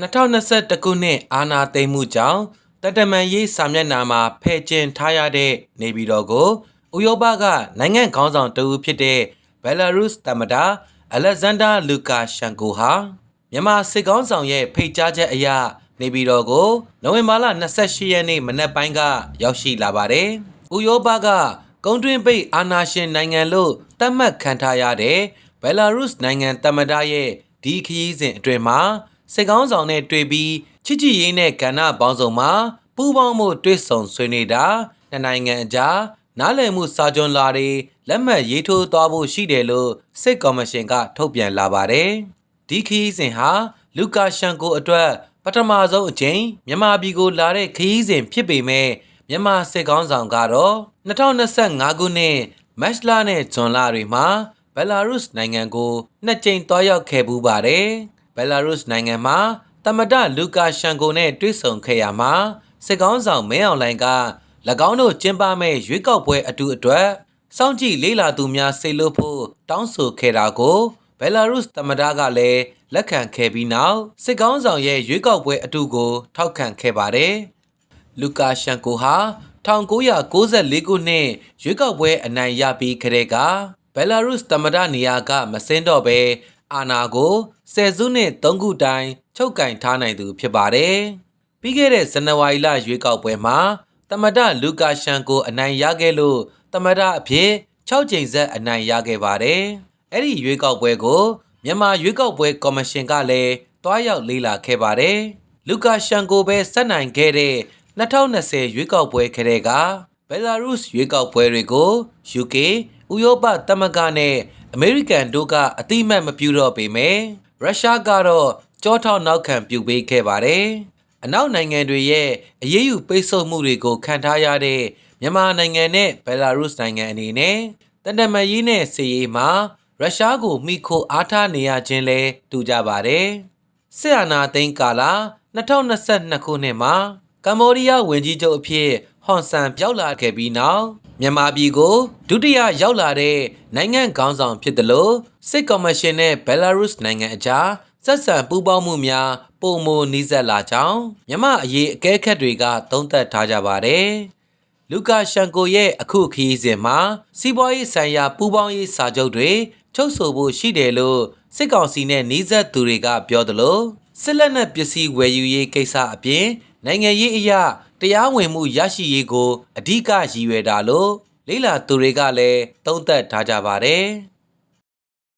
2021ခုနှစ်အာဏာသိမ်းမှုကြောင့်တတမန်ရေးစာမျက်နှာမှာဖယ်ကျင်ထားရတဲ့နေပြည်တော်ကိုဥရောပကနိုင်ငံခေါင်းဆောင်တဦးဖြစ်တဲ့ဘယ်လာရုစ်သမ္မတအလက်ဇန်ဒါလူကာရှန်ကိုဟာမြန်မာစစ်ကောင်းဆောင်ရဲ့ဖိတ်ကြားချက်အရနေပြည်တော်ကိုနိုဝင်ဘာလ28ရက်နေ့မနက်ပိုင်းကရောက်ရှိလာပါတယ်။ဥရောပကကုန်းတွင်းပိတ်အာဏာရှင်နိုင်ငံလို့သတ်မှတ်ခံထားရတဲ့ဘယ်လာရုစ်နိုင်ငံသမ္မတရဲ့ဒီခရီးစဉ်အတွင်းမှာ စစ်ကောင်းဆောင်နဲ့တွေ့ပြီးချစ်ကြည်ရေးနဲ့ကဏ္ဍပေါင်းစုံမှာပူးပေါင်းမှုတွေ့ဆုံဆွေးနွေးတာနှစ်နိုင်ငံအကြားနားလည်မှုစာချုပ်လာတွေလက်မှတ်ရေးထိုးသွားဖို့ရှိတယ်လို့စစ်ကော်မရှင်က ထုတ်ပြန်လာပါတယ်။ဒီခရီးစဉ်ဟာလူကာရှန်ကိုအတွက်ပထမဆုံးအကြိမ်မြန်မာပြည်ကိုလာတဲ့ခရီးစဉ်ဖြစ်ပေမဲ့မြန်မာစစ်ကောင်းဆောင်ကတော့2025ခုနှစ်မတ်လနဲ့ဇွန်လတွေမှာဘယ်လာရုစ်နိုင်ငံကိုနှစ်ကြိမ်တွားရောက်ခဲ့ပူးပါတယ်။ ဘယ်လာရုစ်နိုင်ငံမှာတမဒလူကာရှန်ကိုနဲ့တွေ့ဆုံခဲ့ရမှာစစ်ကောင်းဆောင်မင်းအောင်လှိုင်က၎င်းတို့ကျင်းပမဲ့ရွေးကောက်ပွဲအတူအတွက်စောင့်ကြည့်လေးလာသူများစေလို့ဖို့တောင်းဆိုခဲ့တာကိုဘယ်လာရုစ်သမ္မတကလည်းလက်ခံခဲ့ပြီးနောက်စစ်ကောင်းဆောင်ရဲ့ရွေးကောက်ပွဲအတူကို ထောက်ခံခဲ့ပါတယ်။လူကာရှန်ကိုဟာ1994ခုနှစ်ရွေးကောက်ပွဲအနိုင်ရပြီးခတဲ့ကဘယ်လာရုစ်သမ္မတနေရာကမစင်းတော့ဘဲ အာနာကိုဆယ်စုနှစ်3ခုတိုင်ချုပ်ကင်ထားနိုင်သူဖြစ်ပါတယ်။ပြီးခဲ့တဲ့ဇန်နဝါရီလရွေးကောက်ပွဲမှာသမ္မတလူကာရှန်ကိုအနိုင်ရခဲ့လို့သမ္မတအဖြစ်6ကြိမ်ဆက်အနိုင်ရခဲ့ပါတယ်။အဲ့ဒီရွေးကောက်ပွဲကိုမြန်မာရွေးကောက်ပွဲကော်မရှင်ကလည်းတွားရောက်လေ့လာခဲ့ပါတယ်။လူကာရှန်ကိုပဲဆက်နိုင်ခဲ့တဲ့2020ရွေးကောက်ပွဲခရဲကဘယ်လာရုစ်ရွေးကောက်ပွဲတွေကို UK ဥရောပသမဂ္ဂနဲ့ အမေရိကန်တို့ကအတိအမှတ်မပြုတော့ပေမဲ့ရုရှားကတော့ကြောထောက်နောက်ခံပြုပေးခဲ့ပါတယ်။အနောက်နိုင်ငံတွေရဲ့အရေးယူပိတ်ဆို့မှုတွေကိုခံထားရတဲ့မြန်မာနိုင်ငံနဲ့ဘယ်လာရုစ်နိုင်ငံအနေနဲ့တန်တမာရေးနဲ့စီရေးမှာရုရှားကိုမိခိုအားထားနေရခြင်းလဲတူကြပါတယ်။စစ်အာဏာသိမ်းကာလ2022ခုနှစ်မှာကမ္ဘောဒီးယားဝန်ကြီးချုပ်အဖြစ်ဟွန်ဆန်ပြောက်လာခဲ့ပြီးနောက် မြန်မာပြည်ကိုဒုတိယရောက်လာတဲ့နိုင်ငံခေါင်းဆောင်ဖြစ်တယ်လို့စစ်ကော်မရှင်နဲ့ဘယ်လာရုစ်နိုင်ငံအကြားဆက်ဆံပူးပေါင်းမှုများပုံမနီးစပ်လာကြောင်းမြန်မာအရေးအကဲခတ်တွေကသုံးသပ်ထားကြပါတယ်။လူကာရှန်ကိုရဲ့အခုခရီးစဉ်မှာစီးပွားရေးဆိုင်ရာပူးပေါင်းရေးစာချုပ်တွေချုပ်ဆိုဖို့ရှိတယ်လို့စစ်ကောင်စီနဲ့နှီးဆက်သူတွေကပြောသလိုစစ်လက်နက်ပစ္စည်းဝယ်ယူရေးကိစ္စအပြင်နိုင်ငံရေးအရာ တရားဝင်မှုရရှိရေးကိုအဓိကရည်ရွယ်တာလို့လေးလာသူတွေကလည်းသုံးသပ်ထားကြပါတယ်။